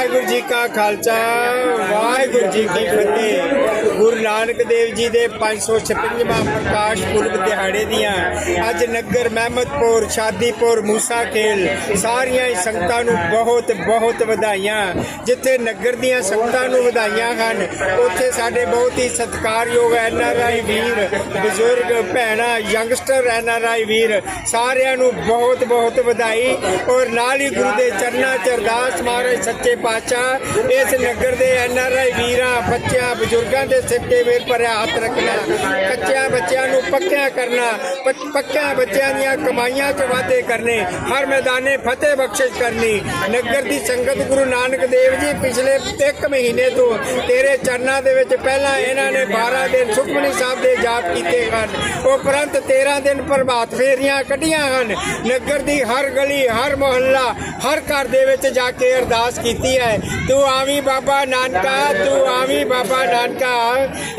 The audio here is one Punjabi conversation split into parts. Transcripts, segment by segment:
ਵਾਹਿਗੁਰੂ ਜੀ ਕਾ ਖਾਲਸਾ, ਵਾਹਿਗੁਰੂ ਜੀ ਕੀ ਫਤਿਹ। ਗੁਰੂ ਨਾਨਕ ਦੇਵ ਜੀ ਦੇ 556ਵਾਂ ਪ੍ਰਕਾਸ਼ ਪੁਰਬ ਦਿਹਾੜੇ ਦੀਆਂ ਅੱਜ ਨਗਰ ਮਹਿਮਦਪੁਰ, ਸ਼ਾਦੀਪੁਰ, ਮੂਸਾ ਖੇਲ ਸਾਰੀਆਂ ਸੰਗਤਾਂ ਨੂੰ ਬਹੁਤ ਬਹੁਤ ਵਧਾਈਆਂ। ਜਿੱਥੇ ਨਗਰ ਦੀਆਂ ਸੰਗਤਾਂ ਨੂੰ ਵਧਾਈਆਂ ਹਨ, ਉੱਥੇ ਸਾਡੇ ਬਹੁਤ ਹੀ ਸਤਿਕਾਰਯੋਗ ਐਨ ਆਰ ਆਈ ਵੀਰ, ਬਜ਼ੁਰਗ, ਭੈਣਾਂ, ਯੰਗਸਟਰ ਐਨ ਆਰ ਆਈ ਵੀਰ, ਸਾਰਿਆਂ ਨੂੰ ਬਹੁਤ ਬਹੁਤ ਵਧਾਈ। ਔਰ ਨਾਲ ਹੀ ਗੁਰੂ ਦੇ ਚਰਨਾਂ 'ਚ ਅਰਦਾਸ ਮਹਾਰਾਜ ਸੱਚੇ ਪਾਤਸ਼ਾਹ ਇਸ ਨਗਰ ਦੇ ਐਨ ਆਰ ਆਈ ਵੀਰਾਂ, ਬੱਚਿਆਂ, ਬਜ਼ੁਰਗਾਂ ਦੇ ਸਿਰ ਵੇਰ ਭਰਿਆ ਹੱਥ ਰੱਖਣਾ, ਕੱਚਿਆਂ ਬੱਚਿਆਂ ਨੂੰ ਪੱਕਿਆਂ ਕਰਨਾ ਪੱਕਿਆਂ ਬੱਚਿਆਂ ਦੀਆਂ ਕਮਾਈਆਂ 'ਚ ਵਾਧੇ ਕਰਨੇ, ਹਰ ਮੈਦਾਨੇ ਫਤਿਹ ਬਖਸ਼ਿਸ਼ ਕਰਨੀ। ਨਗਰ ਦੀ ਸੰਗਤ ਗੁਰੂ ਨਾਨਕ ਦੇਵ ਜੀ ਪਿਛਲੇ 1 ਮਹੀਨੇ ਤੋਂ ਤੇਰੇ ਚਰਨਾਂ ਦੇ ਵਿੱਚ ਪਹਿਲਾਂ ਇਹਨਾਂ ਨੇ 12 ਦਿਨ ਸੁਖਮਨੀ ਸਾਹਿਬ ਦੇ ਜਾਪ ਕੀਤੇ ਹਨ। ਉਪਰੰਤ 13 ਦਿਨ ਪ੍ਰਭਾਤ ਫੇਰੀਆਂ ਕੱਢੀਆਂ ਹਨ। ਨਗਰ ਦੀ ਹਰ ਗਲੀ, ਹਰ ਮੁਹੱਲਾ, ਹਰ ਘਰ ਦੇ ਵਿੱਚ ਜਾ ਕੇ ਅਰਦਾਸ ਕੀਤੀ ਹੈ। ਤੂੰ ਆਵੀਂ ਬਾਬਾ ਨਾਨਕਾ, ਤੂੰ ਆਵੀਂ ਬਾਬਾ ਨਾਨਕਾ।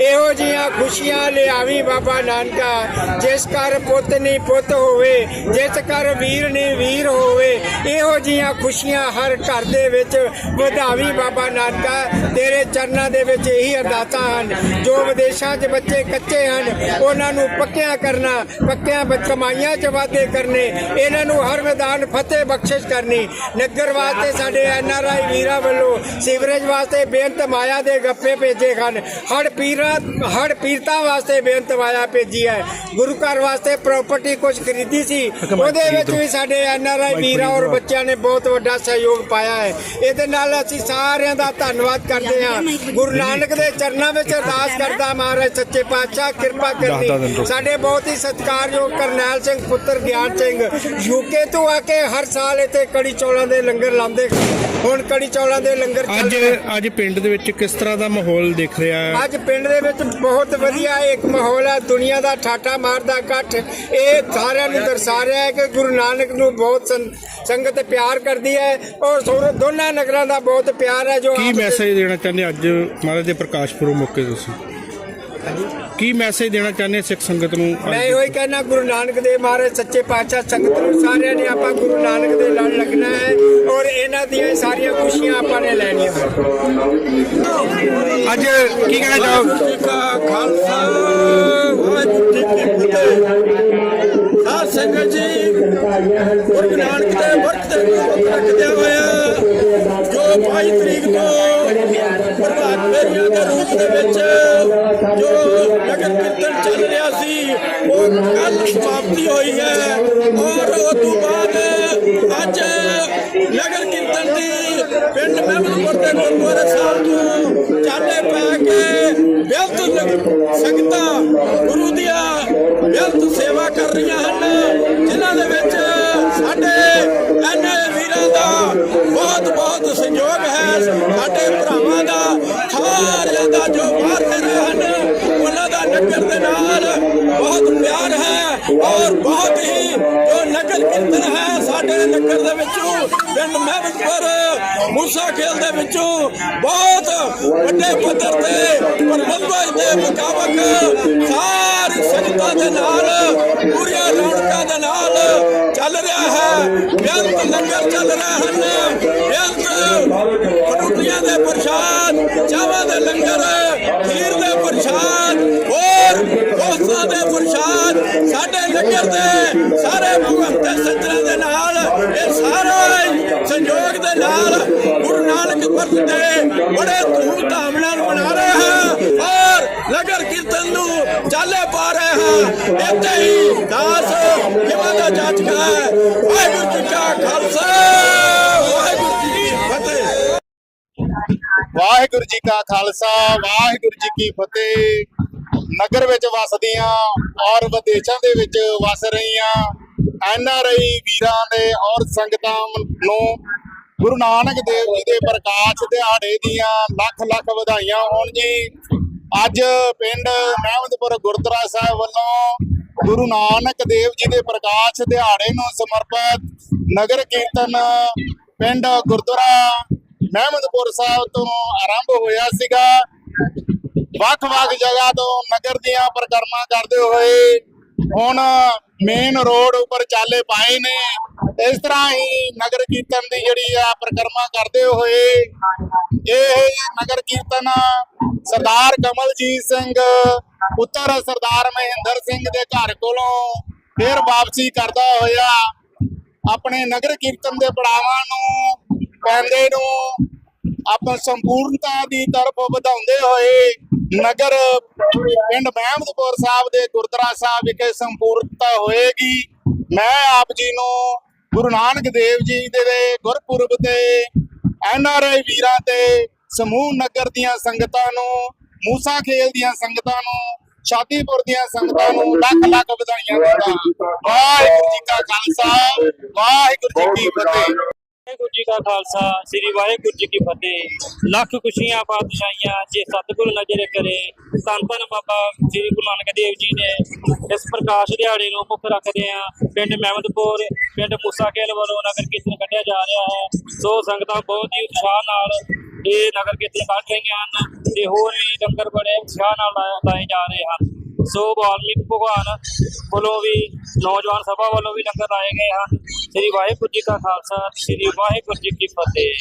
ਇਹੋ ਜੀਆਂ ਖੁਸ਼ੀਆਂ ਲਿਆਵੀਂ ਬਾਬਾ ਨਾਨਕਾ। ਜਿਸ ਘਰ ਪੁੱਤ ਨਹੀਂ ਪੁੱਤ ਹੋਵੇ, ਜਿਸ ਘਰ ਵੀਰ ਨਹੀਂ ਵੀਰ ਹੋਵੇ, ਇਹੋ ਜੀਆਂ ਖੁਸ਼ੀਆਂ ਹਰ ਘਰ ਦੇ ਵਿੱਚ ਵਧਾਵੀਂ ਬਾਬਾ ਨਾਨਕਾ। ਤੇਰੇ ਚਰਨਾਂ ਦੇ ਵਿੱਚ ਇਹੀ ਅਰਦਾਸਾਂ ਹਨ। ਜੋ ਵਿਦੇਸ਼ਾਂ 'ਚ ਬੱਚੇ ਕੱਚੇ ਹਨ, ਉਹਨਾਂ ਨੂੰ ਪੱਕਿਆਂ ਕਰਨਾ, ਪੱਕਿਆਂ ਬੱਚ ਕਮਾਈਆਂ 'ਚ ਵਾਧੇ ਕਰਨੇ, ਇਹਨਾਂ ਨੂੰ ਹਰ ਮੈਦਾਨ ਫਤਿਹ ਬਖਸ਼ਿਸ਼ ਕਰਨੀ। ਨਗਰ ਵਾਸਤੇ ਸਾਡੇ ਐਨ ਆਰ ਵੀਰਾਂ ਵੱਲੋਂ ਸੀਵਰੇਜ ਵਾਸਤੇ ਬੇਨਤ ਮਾਇਆ ਦੇ ਗੱਫੇ ਭੇਜੇ ਹਨ। ਹੜ ਪੀਰਾਂ ਹੜ ਪੀਰਤਾਂ ਵਾਸਤੇ ਬੇਨਤ ਮਾਇਆ ਭੇਜੀ ਹੈ। ਗੁਰੂ ਘਰ ਵਾਸਤੇ ਪ੍ਰਾਪਰਟੀ ਕੁਝ ਖਰੀਦੀ ਸੀ ਉਹਦੇ ਵਿੱਚ ਵੀ ਸਾਡੇ ਐਨ ਆਰ ਆਈ ਵੀਰਾਂ ਔਰ ਬੱਚਿਆਂ ਨੇ ਬਹੁਤ ਵੱਡਾ ਸਹਿਯੋਗ ਪਾਇਆ ਹੈ। ਇਹਦੇ ਨਾਲ ਅਸੀਂ ਸਾਰਿਆਂ ਦਾ ਧੰਨਵਾਦ ਕਰਦੇ ਹਾਂ। ਗੁਰੂ ਨਾਨਕ ਦੇ ਚਰਨਾਂ ਵਿੱਚ ਅਰਦਾਸ ਕਰਦਾ ਮਹਾਰਾਜ ਸੱਚੇ ਪਾਤਸ਼ਾਹ ਕਿਰਪਾ ਕਰਨੀ। ਸਾਡੇ ਬਹੁਤ ਹੀ ਸਤਿਕਾਰਯੋਗ ਕਰਨੈਲ ਸਿੰਘ ਪੁੱਤਰ ਗਿਆਨ ਸਿੰਘ। ਯੂਕੇ ਤੋਂ ਆ ਕੇ ਹਰ ਸਾਲ ਇੱਥੇ ਕੜੀ ਚੌਲਾਂ ਦੇ ਲੰਗਰ ਲਾਉਂਦੇ ਹੁਣ ਕੜੀ ਚੌਲਾਂ ਦੇ ਲੰਗਰ ਚੱਲ ਅੱਜ ਰਹੇ। ਅੱਜ ਪਿੰਡ ਦੇ ਵਿੱਚ ਕਿਸ ਤਰ੍ਹਾਂ ਦਾ ਮਾਹੌਲ ਦਿਖ ਰਿਹਾ? ਹੈ ਅੱਜ ਪਿੰਡ ਦੇ ਵਿੱਚ ਬਹੁਤ ਵਧੀਆ ਇੱਕ ਮਾਹੌਲ ਹੈ ਦੁਨੀਆ ਦਾ ਠਾਠਾ ਮਾਰਦਾ ਇਕੱਠ। ਇਹ ਸਾਰਿਆਂ ਨੂੰ ਦਰਸਾ ਰਿਹਾ ਹੈ ਕਿ ਗੁਰੂ ਨਾਨਕ ਨੂੰ ਬਹੁਤ ਸੰ- ਸੰਗਤ ਪਿਆਰ ਕਰਦੀ ਹੈ। ਔਰ ਸੋ- ਦੋਨਾਂ ਨਗਰਾਂ ਦਾ ਬਹੁਤ ਪਿਆਰ ਹੈ ਜੋ ਕੀ ਆਪਸ ਮੈਸੇਜ ਦੇਣਾ ਚਾਹੁੰਦੇ ਅੱਜ ਮਹਾਰਾਜ ਦੇ ਪ੍ਰਕਾਸ਼ ਪੁਰਬ ਮੌਕੇ ਤੁਸੀਂ। ਕੀ ਮੈਸੇਜ ਦੇਣਾ ਚਾਹੁੰਦੇ ਸਿੱਖ ਸੰਗਤ ਨੂੰ? ਮੈਂ ਇਹੋ ਹੀ ਕਹਿਣਾ ਗੁਰੂ ਨਾਨਕ ਦੇਵ ਮਹਾਰਾਜ ਸੱਚੇ ਪਾਤਸ਼ਾਹ ਸੰਗਤ ਨੂੰ ਸਾਰਿਆਂ ਨੇ ਆਪਾਂ ਗੁਰੂ ਨਾਨਕ ਦੇ ਨਾਲ ਲੱਗਣਾ ਹੈ ਔਰ ਇਹਨਾਂ ਦੀਆਂ ਸਾਰੀਆਂ ਖੁਸ਼ੀਆਂ ਆਪਾਂ ਨੇ ਲੈਣੀਆਂ ਅੱਜ ਕੀ ਕਹਿਣਾ ਚਾਹੋ ਖਾਲਸਾ ਵਾਹਿਗੁਰੂ ਜੀ ਕੀ ਫਤਿਹ ਸਾਧ ਸੰਗਤ ਜੀ ਗੁਰੂ ਨਾਨਕ ਦੇ ਵਰਤ ਦੇ ਨੂੰ ਰੱਖਦਿਆਂ ਹੋਇਆ ਜੋ 22 ਤਰੀਕ ਤੋਂ ਪ੍ਰਭਾਤ ਦੇ ਰੂਪ ਦੇ ਵਿੱਚ ਜੋ ਨਗਰ ਕੀਰਤਨ ਚੱਲ ਰਿਹਾ ਸੀ ਉਹ ਕੱਲ ਸਮਾਪਤੀ ਹੋਈ ਹੈ ਔਰ ਉਸ ਤੋਂ ਬਾਅਦ ਅੱਜ ਨਗਰ ਕੀਰਤਨ ਦੀ ਪਿੰਡ ਮਹਿਮਦਪੁਰ ਦੇ ਗੁਰਦੁਆਰਾ ਸਾਹਿਬ ਤੋਂ ਚਾਲੇ ਪਾ ਕੇ ਬਿਆੰਤ ਸੰਗਤਾਂ ਗੁਰੂ ਦੀਆਂ ਬਿਆੰਤ ਸੇਵਾ ਕਰ ਰਹੀਆਂ ਦੇ ਵਿੱਚੋਂ, ਪਿੰਡ ਮਹਿਮਦਪੁਰ ਮੂਸਾ ਖੇਲ ਦੇ ਵਿੱਚੋਂ ਬਹੁਤ ਵੱਡੇ ਪੱਧਰ ਤੇ ਪ੍ਰਬੰਧਕ ਦੇ ਮੁਤਾਬਕ ਸਾਰੀ ਸੰਗਤਾਂ ਦੇ ਨਾਲ, ਪੂਰੀਆਂ ਰੌਣਕਾਂ ਦੇ ਨਾਲ ਚੱਲ ਰਿਹਾ ਹੈ। ਬੇਅੰਤ ਲੰਗਰ ਚੱਲ ਰਹੇ ਹਨ। ਬੇਅੰਤ ਫਰੂਟੀਆਂ ਦੇ ਪ੍ਰਸ਼ਾਦ, ਚਾਵਾਂ ਦੇ ਲੰਗਰ, ਖੀਰ ਦੇ ਪ੍ਰਸ਼ਾਦ, ਹੋਰ ਦੋਸਤਾਂ ਦੇ ਪ੍ਰਸ਼ਾਦ ਸਾਡੇ ਸਾਰੇ ਭਗਤ ਸੱਜਣਾ ਦੇ ਨਾਲ, ਇਹ ਸਾਰਾ ਸੰਯੋਗ ਦੇ ਨਾਲ ਗੁਰੂ ਨਾਨਕ ਵਰਤ ਦੇ ਬੜੇ ਧੂਮ-ਧਾਮ ਨਾਲ ਮਨਾ ਰਹੇ ਹਾਂ ਔਰ ਨਗਰ ਕੀਰਤਨ ਨੂੰ ਚਾਲੇ ਪਾ ਰਹੇ ਹਾਂ। ਇੱਥੇ ਹੀ ਦਾਸ ਜਿਵੇਂ ਦਾ ਜਾਚਕਾ ਹੈ। ਵਾਹਿਗੁਰੂ ਜੀ ਕਾ ਖਾਲਸਾ, ਵਾਹਿਗੁਰੂ ਜੀ ਕੀ ਫਤਿਹ। ਵਾਹਿਗੁਰੂ ਜੀ ਕਾ ਖਾਲਸਾ, ਵਾਹਿਗੁਰੂ ਜੀ ਕੀ ਫਤਿਹ। ਨਗਰ ਵਿੱਚ ਵਸਦੀਆਂ ਔਰ ਵਿਦੇਸ਼ਾਂ ਦੇ ਵਿੱਚ ਵਸ ਰਹੀਆਂ ਐਨ ਆਰ ਆਈ ਵੀਰਾਂ ਦੇ ਔਰ ਸੰਗਤਾਂ ਨੂੰ ਗੁਰੂ ਨਾਨਕ ਦੇਵ ਜੀ ਦੇ ਪ੍ਰਕਾਸ਼ ਦਿਹਾੜੇ ਦੀਆਂ ਲੱਖ ਲੱਖ ਵਧਾਈਆਂ ਹੋਣ ਜੀ। ਅੱਜ ਪਿੰਡ ਮਹਿਮਦਪੁਰ ਗੁਰਦੁਆਰਾ ਸਾਹਿਬ ਵੱਲੋਂ ਗੁਰੂ ਨਾਨਕ ਦੇਵ ਜੀ ਦੇ ਪ੍ਰਕਾਸ਼ ਦਿਹਾੜੇ ਨੂੰ ਸਮਰਪਿਤ ਨਗਰ ਕੀਰਤਨ ਪਿੰਡ ਗੁਰਦੁਆਰਾ ਮਹਿਮਦਪੁਰ ਸਾਹਿਬ ਤੋਂ ਆਰੰਭ ਹੋਇਆ ਸੀਗਾ। ਵੱਖ-ਵੱਖ ਜਗ੍ਹਾ ਤੋਂ ਨਗਰ ਦੀਆਂ ਪਰਿਕਰਮਾ ਕਰਦੇ ਹੋਏ ਹੁਣ ਮੇਨ ਰੋਡ ਉੱਪਰ ਚਾਲੇ ਪਾਏ ਨੇ। ਇਸ ਤਰ੍ਹਾਂ ਹੀ ਨਗਰ ਕੀਰਤਨ ਦੀ ਜਿਹੜੀ ਆ ਪ੍ਰਕਰਮਾ ਕਰਦੇ ਹੋਏ ਇਹ ਨਗਰ ਕੀਰਤਨ ਸਰਦਾਰ ਕਮਲਜੀਤ ਸਿੰਘ, ਪੁੱਤਰ ਸਰਦਾਰ ਮਹਿੰਦਰ ਸਿੰਘ ਦੇ ਘਰ ਕੋਲੋਂ ਫਿਰ ਵਾਪਸੀ ਕਰਦਾ ਹੋਇਆ ਆਪਣੇ ਨਗਰ ਕੀਰਤਨ ਦੇ ਪੜਾਵਾਂ ਨੂੰ, ਪੈਂਦੇ ਨੂੰ ਆਪਾਂ ਸੰਪੂਰਨਤਾ ਦੀ ਤਰਫ ਵਧਾਉਂਦੇ ਹੋਏ ਨਗਰ ਪਿੰਡ ਮਹਿਮਦਪੁਰ ਸਾਹਿਬ ਦੇ ਗੁਰਦੁਆਰਾ ਸਾਹਿਬ ਵਿਖੇ ਸੰਪੂਰਨਤਾ ਹੋਏਗੀ। ਮੈਂ ਆਪ ਜੀ ਨੂੰ ਗੁਰੂ ਨਾਨਕ ਦੇਵ ਜੀ ਦੇ ਗੁਰਪੁਰਬ ਤੇ, ਐਨ ਆਰ ਆਈ ਵੀਰਾਂ ਤੇ, ਸਮੂਹ ਨਗਰ ਦੀਆਂ ਸੰਗਤਾਂ ਨੂੰ, ਮੂਸਾ ਖੇਲ ਦੀਆਂ ਸੰਗਤਾਂ ਨੂੰ ਸ਼ਾਦੀਪੁਰ ਦੀਆਂ ਸੰਗਤਾਂ ਨੂੰ ਲੱਖ ਲੱਖ ਵਧਾਈਆਂ ਦਿੰਦਾ ਵਾਹਿਗੁਰੂ ਜੀ ਕਾ ਖਾਲਸਾ, ਵਾਹਿਗੁਰੂ ਜੀ ਕੀ ਫਤਿਹ। ਵਾਹਿਗੁਰੂ ਜੀ ਕਾ ਖਾਲਸਾ, ਸ੍ਰੀ ਵਾਹਿਗੁਰੂ ਜੀ ਕੀ ਫਤਿਹ। ਲੱਖ ਖੁਸ਼ੀਆਂ ਪਾਤਸ਼ਾਹੀਆਂ ਜੇ ਸਤਿਗੁਰ ਨਜ਼ਰ ਕਰੇ, ਧੰਨ ਧੰਨ ਬਾਬਾ ਸ੍ਰੀ ਗੁਰੂ ਨਾਨਕ ਦੇਵ ਜੀ ਨੇ ਇਸ ਪ੍ਰਕਾਸ਼ ਦਿਹਾੜੇ ਨੂੰ ਮੁੱਖ ਰੱਖਦੇ ਆ ਪਿੰਡ ਮਹਿਮਦਪੁਰ, ਪਿੰਡ ਮੂਸਾਕੇਲ ਵੱਲੋਂ ਨਗਰ ਕੀਰਤਨ ਕੱਢਿਆ ਜਾ ਰਿਹਾ ਹੈ। ਸੋ ਸੰਗਤਾਂ ਬਹੁਤ ਹੀ ਉਤਸ਼ਾਹ ਨਾਲ ਇਹ ਨਗਰ ਕੀਰਤਨ ਕੱਢ ਰਹੀਆਂ ਹਨ ਤੇ ਹੋਰ ਵੀ ਲੰਗਰ ਬੜੇ ਉਤਸ਼ਾਹ ਨਾਲ ਲਾਏ- ਲਾਏ ਜਾ ਰਹੇ ਹਨ। ਸੋ ਵਾਲਮੀਕ ਭਗਵਾਨ ਵੱਲੋਂ ਵੀ, ਨੌਜਵਾਨ ਸਭਾ ਵੱਲੋਂ ਵੀ ਲੰਗਰ ਲਾਏ ਗਏ ਹਨ। ਸ੍ਰੀ ਵਾਹਿਗੁਰੂ ਜੀ ਕਾ ਖਾਲਸਾ, ਸ੍ਰੀ ਵਾਹਿਗੁਰੂ ਜੀ ਕੀ ਫਤਿਹ।